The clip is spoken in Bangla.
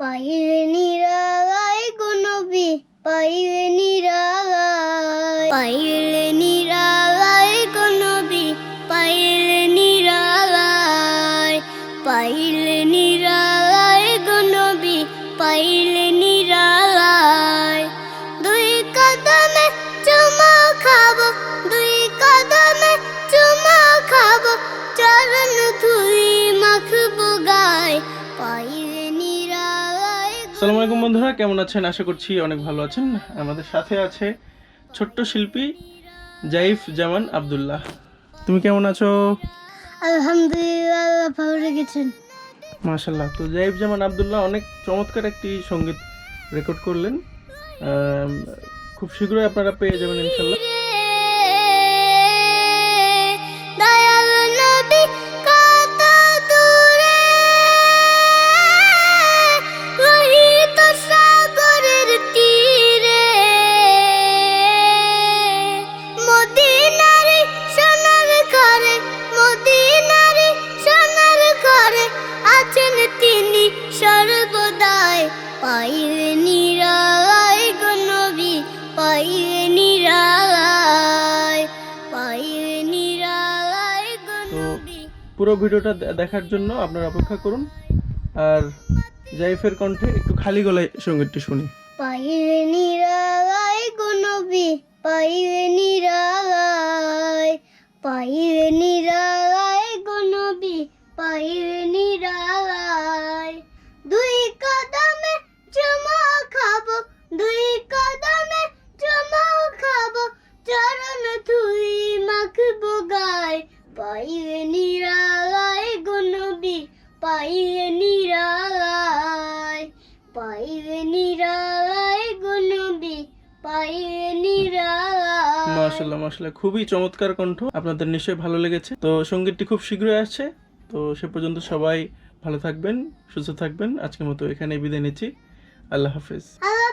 পাইলে নিরালায় গনবি পাইলে নিরালায়। পাইলে নিরালায় গনবি পাইলে নিরালায়। পাইলে গনবি পাইলে নিরালায়। দুই কদমে চুমা খাব, দুই কদমে চুমা খাব, চরণ ধুই মাখবো গায়। পাইলে আসসালামু আলাইকুম বন্ধুরা কেমন আছেন? আশা করছি অনেক ভালো আছেন। আমাদের সাথে আছে ছোট্ট শিল্পী জাইফ জামান আবদুল্লাহ। তুমি কেমন আছো? আলহামদুলিল্লাহ ভালো মাশাল্লাহ তো জাইফ জামান আবদুল্লাহ অনেক চমৎকার একটি সংগীত রেকর্ড করলেন। খুব শীঘ্রই আপনারা পেয়ে যাবেন ইনশাল্লাহ তিনি সর্বদাই পাইলে নিরালায় গো নবী পাইলে নিরালায় পাইলে নিরালায় গো পুরো ভিডিওটা দেখার জন্য আপনারা অপেক্ষা করুন। আর জাইফের কণ্ঠে একটু খালি গলায় সঙ্গীতটি শুনি। পাইলে নিরালায় গো পাইলে নিরালায় গো নবী পাইলে নিরালায় পাইলে নিরালায় গো নবী পাইলে নিরালায়। মাশাল্লাহ মাশাল্লাহ খুবই চমৎকার কণ্ঠ। আপনাদের নিশ্চয়ই ভালো লেগেছে। তো সঙ্গীতটি খুব শীঘ্রই আসছে। তো সে পর্যন্ত সবাই ভালো থাকবেন সুস্থ থাকবেন। আজকের মতো এখানে বিদায় নিচ্ছি। আল্লাহ হাফেজ। আল্লাহ